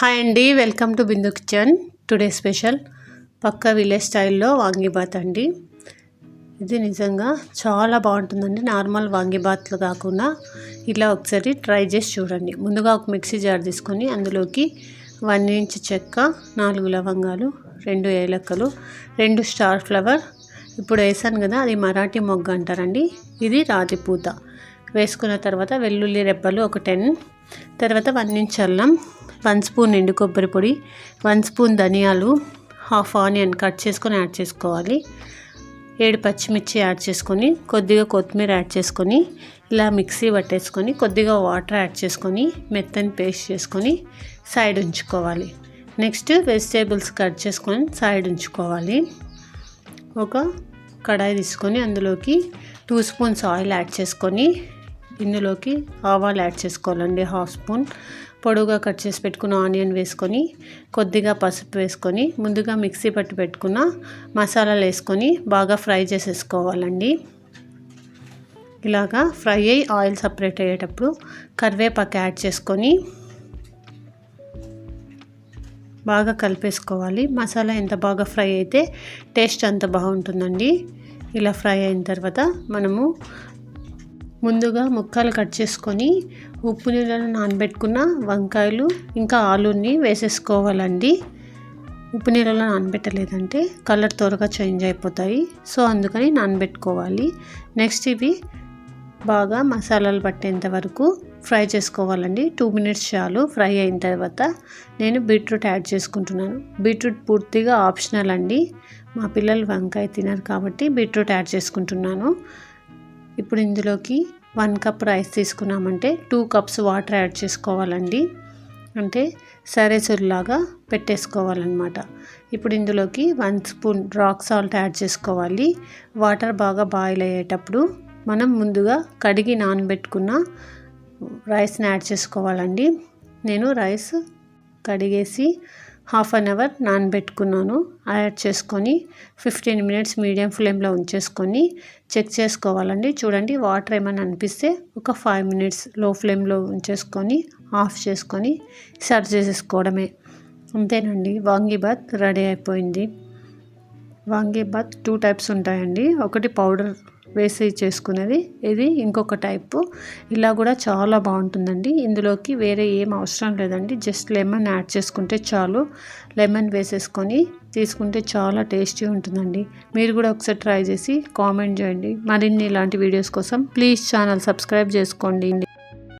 Hi అండి welcome to Bindu kitchen today special పక్క village స్టైల్లో వాంగిబాత్ అండి. ఇది నిజంగా చాలా బాగుంటుందండి. నార్మల్ వాంగిబాత్లు కాకుండా ఇలా ఒకసారి ట్రై చేసి చూడండి. ముందుగా ఒక మిక్సీ జార్ తీసుకొని అందులోకి వన్ ఇంచ్ చెక్క నాలుగు లవంగాలు రెండు ఏలక్కలు రెండు స్టార్ ఫ్లవర్. ఇప్పుడు వేసాను కదా అది మరాఠీ మొగ్గ అంటారండి. ఇది రాతి పూత. వేసుకున్న తర్వాత వెల్లుల్లి రెబ్బలు ఒక టెన్. తర్వాత వన్ ఇంచ్ అల్లం వన్ స్పూన్ ఎండు కొబ్బరి పొడి వన్ స్పూన్ ధనియాలు హాఫ్ ఆనియన్ కట్ చేసుకొని యాడ్ చేసుకోవాలి. ఏడు పచ్చిమిర్చి యాడ్ చేసుకొని కొద్దిగా కొత్తిమీర యాడ్ చేసుకొని ఇలా మిక్సీ పట్టేసుకొని కొద్దిగా వాటర్ యాడ్ చేసుకొని మెత్తని పేస్ట్ చేసుకొని సైడ్ ఉంచుకోవాలి. నెక్స్ట్ వెజిటేబుల్స్ కట్ చేసుకొని సైడ్ ఉంచుకోవాలి. ఒక కడాయి తీసుకొని అందులోకి టూ స్పూన్స్ ఆయిల్ యాడ్ చేసుకొని ఇందులోకి ఆవాలు యాడ్ చేసుకోవాలండి హాఫ్ స్పూన్. పొడవుగా కట్ చేసి పెట్టుకున్న ఆనియన్ వేసుకొని కొద్దిగా పసుపు వేసుకొని ముందుగా మిక్సీ పట్టి పెట్టుకున్న మసాలాలు వేసుకొని బాగా ఫ్రై చేసేసుకోవాలండి. ఇలాగా ఫ్రై అయ్యి ఆయిల్ సపరేట్ అయ్యేటప్పుడు కరివేపాకు యాడ్ చేసుకొని బాగా కలిపేసుకోవాలి. మసాలా ఎంత బాగా ఫ్రై అయితే టేస్ట్ అంత బాగుంటుందండి. ఇలా ఫ్రై అయిన తర్వాత మనము ముందుగా ముక్కలు కట్ చేసుకొని ఉప్పు నీళ్ళలో నానబెట్టుకున్న వంకాయలు ఇంకా ఆలుని వేసేసుకోవాలండి. ఉప్పు నీళ్ళలో నానబెట్టలేదంటే కలర్ త్వరగా చేంజ్ అయిపోతాయి. సో అందుకని నానబెట్టుకోవాలి. నెక్స్ట్ ఇవి బాగా మసాలాలు పట్టేంత వరకు ఫ్రై చేసుకోవాలండి. టూ మినిట్స్ చాలు ఫ్రై అయిన తర్వాత నేను బీట్రూట్ యాడ్ చేసుకుంటున్నాను. బీట్రూట్ పూర్తిగా ఆప్షనల్ అండి. మా పిల్లలు వంకాయ తినరు కాబట్టి బీట్రూట్ యాడ్ చేసుకుంటున్నాను. ఇప్పుడు ఇందులోకి వన్ కప్ రైస్ తీసుకున్నామంటే టూ కప్స్ వాటర్ యాడ్ చేసుకోవాలండి. అంటే సరే పెట్టేసుకోవాలన్నమాట. ఇప్పుడు ఇందులోకి one spoon rock salt add చేసుకోవాలి. వాటర్ బాగా బాయిల్ అయ్యేటప్పుడు మనం ముందుగా కడిగి నానబెట్టుకున్న రైస్ని యాడ్ చేసుకోవాలండి. నేను రైస్ కడిగేసి హాఫ్ అన్ అవర్ నానబెట్టుకున్నాను. యాడ్ చేసుకొని ఫిఫ్టీన్ మినిట్స్ మీడియం ఫ్లేమ్లో ఉంచేసుకొని చెక్ చేసుకోవాలండి. చూడండి వాటర్ ఏమైనా అనిపిస్తే ఒక ఫైవ్ మినిట్స్లో ఫ్లేమ్లో ఉంచేసుకొని ఆఫ్ చేసుకొని సర్వ్ చేసేసుకోవడమే. అంతేనండి వాంగీబాత్ రెడీ అయిపోయింది. వాంగీబాత్ టూ టైప్స్ ఉంటాయండి. ఒకటి పౌడర్ వేసి చేసుకునేది. ఇది ఇంకొక టైపు. ఇలా కూడా చాలా బాగుంటుందండి. ఇందులోకి వేరే ఏం అవసరం లేదండి. జస్ట్ లెమన్ యాడ్ చేసుకుంటే చాలు. లెమన్ వేసేసుకొని తీసుకుంటే చాలా టేస్టీ ఉంటుందండి. మీరు కూడా ఒకసారి ట్రై చేసి కామెంట్ చేయండి. మరిన్ని ఇలాంటి వీడియోస్ కోసం ప్లీజ్ ఛానల్ సబ్స్క్రైబ్ చేసుకోండి.